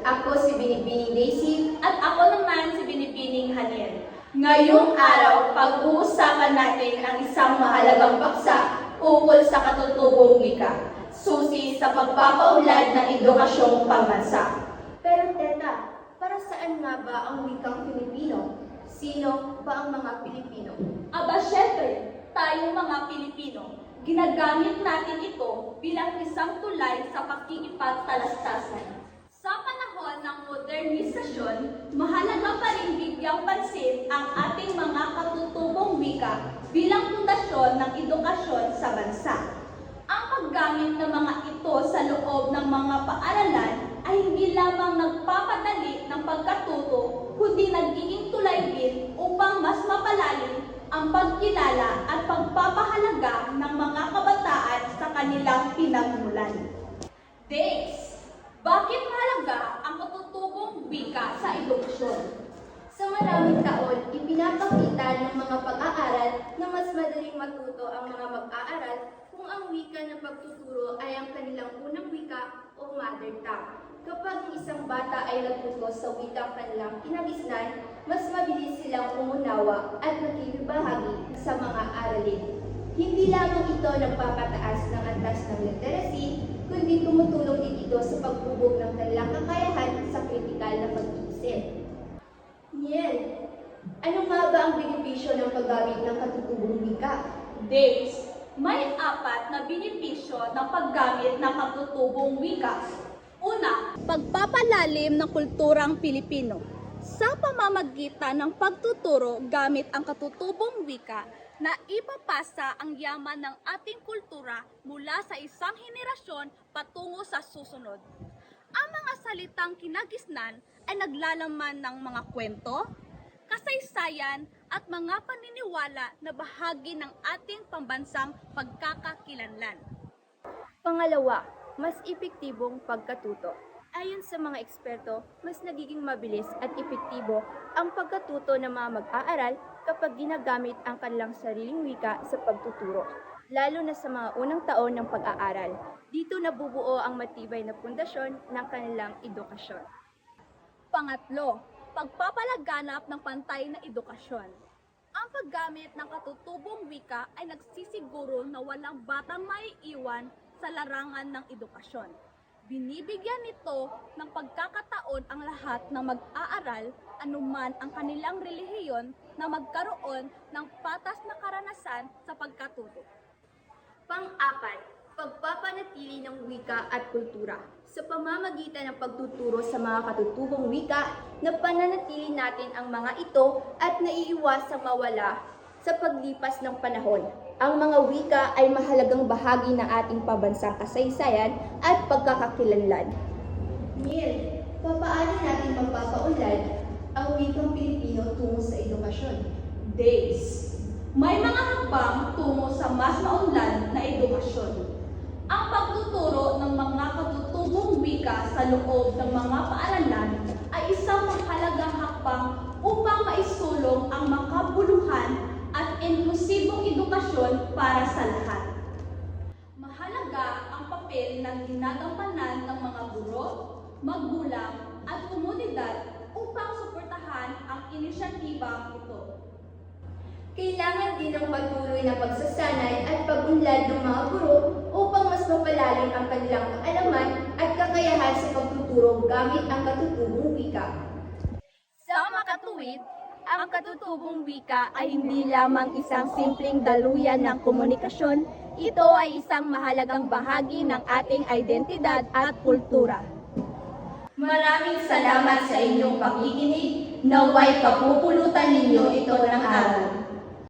Ako si Binibining Daisy. At ako naman si Binibining Haniel. Ngayong araw, pag-uusapan natin ang isang mahalagang paksa ukol sa katutubong wika. Susi sa pagpapaunlad ng edukasyong pambansa. Pero teta, para saan nga ba ang wikang Filipino? Sino ba ang mga Pilipino? Aba syempre, tayong mga Pilipino, ginagamit natin ito bilang isang tulay sa pakikipagtalastasan. Modernisasyon, mahalaga pa rin bigyang pansin ang ating mga katutubong wika bilang pundasyon ng edukasyon sa bansa. Ang paggamit ng mga ito sa loob ng mga paaralan ay hindi lamang nagpapadali ng pagkatuto, kundi nagiging tulay din upang mas mapalalim ang pagkilala at pagpapahalaga ng mga kabataan sa kanilang pinagmulan. Days, bakit mahalaga ang katutubong wika sa edukasyon? Sa maraming taon, ipinapakita ng mga pag-aaral na mas madaling matuto ang mga mag-aaral kung ang wika ng pagtuturo ay ang kanilang unang wika o mother tongue. Kapag ang isang bata ay natuto sa wikang kanilang kinagisnan, mas mabilis silang umunawa at nakikibahagi sa mga aralin. Hindi lamang ito nagpapataas ng antas ng literacy, kundi tumutulong din ito sa pagbubog ng kanilang kakayahan sa kritikal na pag-iisip. Niel, ano nga ba ang benepisyo ng paggamit ng katutubong wika? Days, may apat na benepisyo ng paggamit ng katutubong wika. Una, pagpapalalim ng kulturang Pilipino. Sa pamamagitan ng pagtuturo gamit ang katutubong wika, na ipapasa ang yaman ng ating kultura mula sa isang henerasyon patungo sa susunod. Salitang kinagisnan ay naglalaman ng mga kwento, kasaysayan at mga paniniwala na bahagi ng ating pambansang pagkakakilanlan. Pangalawa, mas epektibong pagkatuto. Ayon sa mga eksperto, mas nagiging mabilis at epektibo ang pagkatuto ng mga mag-aaral kapag ginagamit ang kanilang sariling wika sa pagtuturo, lalo na sa mga unang taon ng pag-aaral. Dito nabubuo ang matibay na pundasyon ng kanilang edukasyon. Pangatlo, pagpapalaganap ng pantay na edukasyon. Ang paggamit ng katutubong wika ay nagsisiguro na walang batang maiiwan sa larangan ng edukasyon. Binibigyan nito ng pagkakataon ang lahat ng mag-aaral, anuman ang kanilang relihiyon, na magkaroon ng patas na karanasan sa pagkatuto. Pang-apat, pagpapanatili ng wika at kultura. Sa pamamagitan ng pagtuturo sa mga katutubong wika, napananatili natin ang mga ito at naiiwasang mawala sa paglipas ng panahon. Ang mga wika ay mahalagang bahagi ng ating pabansang kasaysayan at pagkakakilanlan. Niel, papaano natin magpapaunlad ang wikang Pilipino tungo sa edukasyon? Days. May mga hakbang tungo sa mas maunlad na edukasyon. Ang pagtuturo ng mga katutubong wika sa loob ng mga paaralan ay isang mahalagang hakbang upang maisulong ang makabuluhan at inklusibong edukasyon para sa lahat. Mahalaga ang papel ng ginagampanan ng mga guro, magulang at komunidad upang suportahan ang inisyatibang ito. Kailangan din ng patuloy na pagsasanay at pag-unlad ng mga guro upang mas mapalalim ang kanilang kaalaman at kakayahan sa pagtuturo gamit ang katutubong wika. Sa makatuwid, ang katutubong wika ay hindi lamang isang simpleng daluyan ng komunikasyon, ito ay isang mahalagang bahagi ng ating identidad at kultura. Maraming salamat sa inyong pakikinig. Naway kapupulutan ninyo ito ng araw.